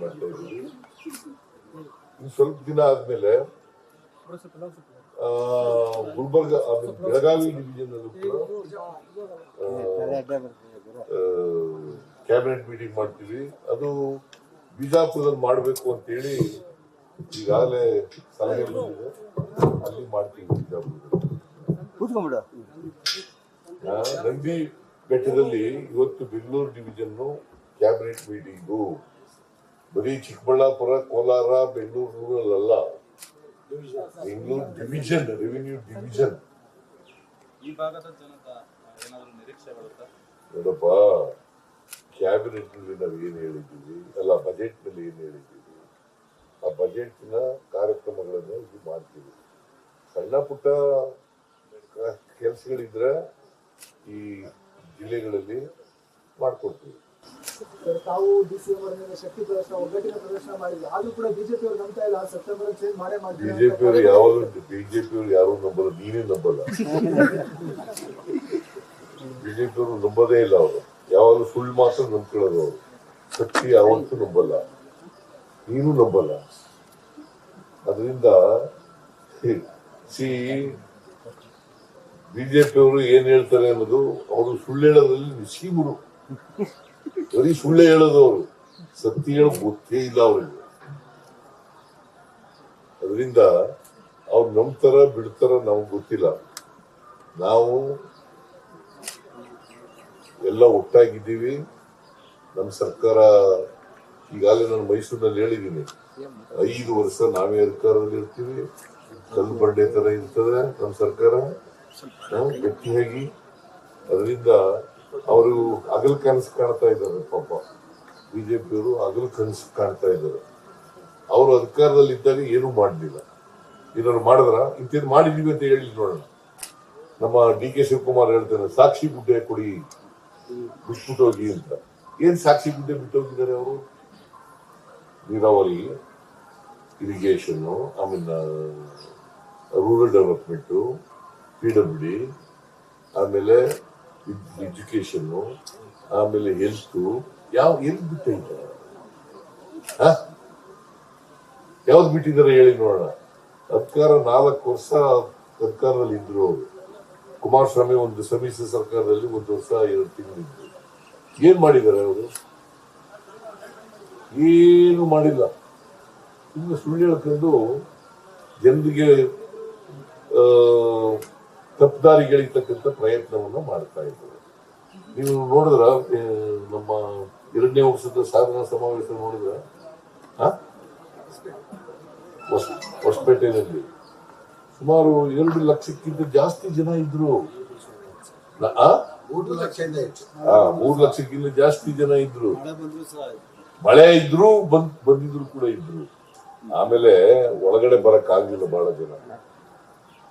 ಮಾಡ್ತಾ ಇದ್ದೀವಿ ಸ್ವಲ್ಪ ದಿನ ಆದ್ಮೇಲೆ ಗುಲ್ಬರ್ಗ ಬೆಳಗಾವಿ ಕೂಡ ಕ್ಯಾಬಿನೆಟ್ ಮೀಟಿಂಗ್ ಮಾಡ್ತೀವಿ. ಅದು ಬಿಜಾಪುರದಲ್ಲಿ ಮಾಡಬೇಕು ಅಂತೇಳಿ ಈಗಾಗಲೇ ಸಲಹೆ ಅಲ್ಲಿ ಮಾಡ್ತೀವಿ ನಂದಿ ಬೆಟ್ಟದಲ್ಲಿ ಇವತ್ತು ಬೆಂಗಳೂರು ಡಿವಿಷನ್ ಕ್ಯಾಬಿನೆಟ್ ಮೀಟಿಂಗು ಬರೀ ಚಿಕ್ಕಬಳ್ಳಾಪುರ ಕೋಲಾರ ಬೆಂಗಳೂರು ರೂರಲ್ ಅಲ್ಲ ಬೆಂಗಳೂರು ಡಿವಿಷನ್ ರೆವಿನ್ಯೂ ಡಿವಿಷನ್ ನೋಡಪ್ಪ ಕ್ಯಾಬಿನೆಟ್ನಲ್ಲಿ ನಾವು ಏನ್ ಹೇಳಿದ್ದೀವಿ? ಅಲ್ಲ ಬಜೆಟ್ನಲ್ಲಿ ಏನ್ ಹೇಳಿದ್ದೀವಿ? ಆ ಬಜೆಟ್ನ ಕಾರ್ಯಕ್ರಮಗಳನ್ನ ಇಲ್ಲಿ ಮಾಡ್ತೀವಿ. ಸಣ್ಣ ಪುಟ್ಟ ಕೆಲಸಗಳಿದ್ರೆ ಈ ಜಿಲ್ಲೆಗಳಲ್ಲಿ ಮಾಡ್ಕೊಡ್ತೀವಿ. ಸರ್, ತಾವು ಡಿ ಸಿ ಅವರ ಶಕ್ತಿ ಪ್ರದರ್ಶನ ಒಗ್ಗಟ್ಟಿನ ಪ್ರದರ್ಶನ ಮಾಡಿದ್ರು ಆದ್ರೂ ಕೂಡ ಬಿಜೆಪಿ ಅವರು ನಂಬ್ತಾ ಇಲ್ಲ ಸೆಪ್ಟೆಂಬರ್ ಚೇಂಜ್ ಮಾಡೇ ಮಾಡಿದ್ವಿ ಬಿಜೆಪಿ ಅವರು ಯಾವಾಗಲೂ ಬಿಜೆಪಿ ಅವರು ಯಾರು ನಂಬಲ್ಲ ನೀನೇ ನಂಬಲ್ಲ. ಬಿಜೆಪಿ ಅವರು ನಂಬೋದೇ ಇಲ್ಲ ಅವರು. ಯಾವಾಗಲೂ ಸುಳ್ಳು ಮಾತ್ರ ನಂಬ್ಕೊಳ್ಳೋದು ಅವರು. ಶಕ್ತಿ ಯಾವತ್ತೂ ನಂಬಲ್ಲ. ನೀನು ನಂಬಲ್ಲ. ಅದರಿಂದ ಸಿ ಬಿಜೆಪಿ ಅವರು ಏನ್ ಹೇಳ್ತಾರೆ ಅನ್ನೋದು ಅವರು ಸುಳ್ಳು ಹೇಳೋದ್ರಲ್ಲಿ ನಿಶೀಮರು ಬರೀ ಸುಳ್ಳೆ ಹೇಳೋದು ಅವರು ಸತ್ಯ ಹೇಳೋ ಗೊತ್ತೇ ಇಲ್ಲ ಅವರಿಗೆ. ಅದರಿಂದ ಅವ್ರು ನಂಬ್ತಾರ ಬಿಡ್ತಾರ ನಮ್ಗೆ ಗೊತ್ತಿಲ್ಲ. ನಾವು ಎಲ್ಲ ಒಟ್ಟಾಗಿದ್ದೀವಿ. ನಮ್ಮ ಸರ್ಕಾರ ಈಗಾಗಲೇ ನಾನು ಮೈಸೂರಿನಲ್ಲಿ ಹೇಳಿದ್ದೀನಿ. ಐದು ವರ್ಷ ನಾವೇ ಅಧಿಕಾರದಲ್ಲಿ ಇರ್ತೀವಿ. ಕಲ್ಲು ಬಂಡೆ ತರ ಇರ್ತದೆ ನಮ್ಮ ಸರ್ಕಾರ. ಗಟ್ಟಿಯಾಗಿ. ಅದರಿಂದ ಅವರು ಅಗಲ್ ಕನಸು ಕಾಣ್ತಾ ಇದ್ದಾರೆ, ಪಾಪ. ಬಿಜೆಪಿಯವರು ಅಗಲ್ ಕನಸು ಕಾಣ್ತಾ ಇದ್ದಾರೆ. ಅವರು ಅಧಿಕಾರದಲ್ಲಿ ಇದ್ದಾಗ ಏನೂ ಮಾಡಲಿಲ್ಲ. ಏನಾದ್ರು ಮಾಡಿದ್ರ? ಇಂಥದ್ದು ಮಾಡಿದೀವಿ ಅಂತ ಹೇಳಿ ನೋಡೋಣ. ನಮ್ಮ ಡಿ ಕೆ ಶಿವಕುಮಾರ್ ಹೇಳ್ತಾರೆ ಸಾಕ್ಷಿ ಗುಡ್ಡೆ ಕೊಡಿ ಬಿಟ್ಬಿಟ್ಟೋಗಿ ಅಂತ. ಏನ್ ಸಾಕ್ಷಿ ಗುಡ್ಡೆ ಬಿಟ್ಟೋಗಿದ್ದಾರೆ ಅವರು? ನೀರಾವರಿ ಇರಿಗೇಷನ್ ಆಮೇಲೆ rural development P W D ಆಮೇಲೆ ಎಜುಕೇಶನ್ ಆಮೇಲೆ ಹೆಲ್ತ್ ಯಾವ ಎಲ್ಲಿ ಬಿಟ್ಟಿದ್ದಾರೆ ಯಾವ್ದು ಬಿಟ್ಟಿದ್ದಾರೆ ಹೇಳಿ ನೋಡೋಣ. ಅಧಿಕಾರ ನಾಲ್ಕು ವರ್ಷ ಸರ್ಕಾರದಲ್ಲಿ ಇದ್ರು ಅವರು. ಕುಮಾರಸ್ವಾಮಿ ಒಂದು ಸಮ್ಮಿಶ್ರ ಸರ್ಕಾರದಲ್ಲಿ ಒಂದು ವರ್ಷ ಎರಡು ತಿಂಗಳಿದ್ರು ಏನ್ ಮಾಡಿದ್ದಾರೆ ಅವರು? ಏನು ಮಾಡಿಲ್ಲ. ಇನ್ನು ಸುಳ್ಳು ಹೇಳ್ಕೊಂಡು ಜನರಿಗೆ ತಪ್ಪುದಾರಿಗಳಿರ್ತಕ್ಕಂಥ ಪ್ರಯತ್ನವನ್ನ ಮಾಡ್ತಾ ಇದ್ದಾರೆ. ನೀವು ನೋಡಿದ್ರ ನಮ್ಮ ಎರಡನೇ ವರ್ಷದ ಸಾಧನಾ ಸಮಾವೇಶ ನೋಡಿದ್ರ? ಹಾ ಹೊಸ- ಹೊಸಪೇಟೆಯಲ್ಲಿ. ಸುಮಾರು ಎರಡು ಲಕ್ಷಕ್ಕಿಂತ ಜಾಸ್ತಿ ಜನ ಇದ್ರು. ಮೂರು ಲಕ್ಷಕ್ಕಿಂತ ಜಾಸ್ತಿ ಜನ ಇದ್ರು. ಮಳೆ ಇದ್ರು ಬಂದ್ ಬಂದಿದ್ರು ಕೂಡ ಇದ್ರು. ಆಮೇಲೆ ಒಳಗಡೆ ಬರಕ್ ಆಗ್ಲಿಲ್ಲ ಬಹಳ ಜನ.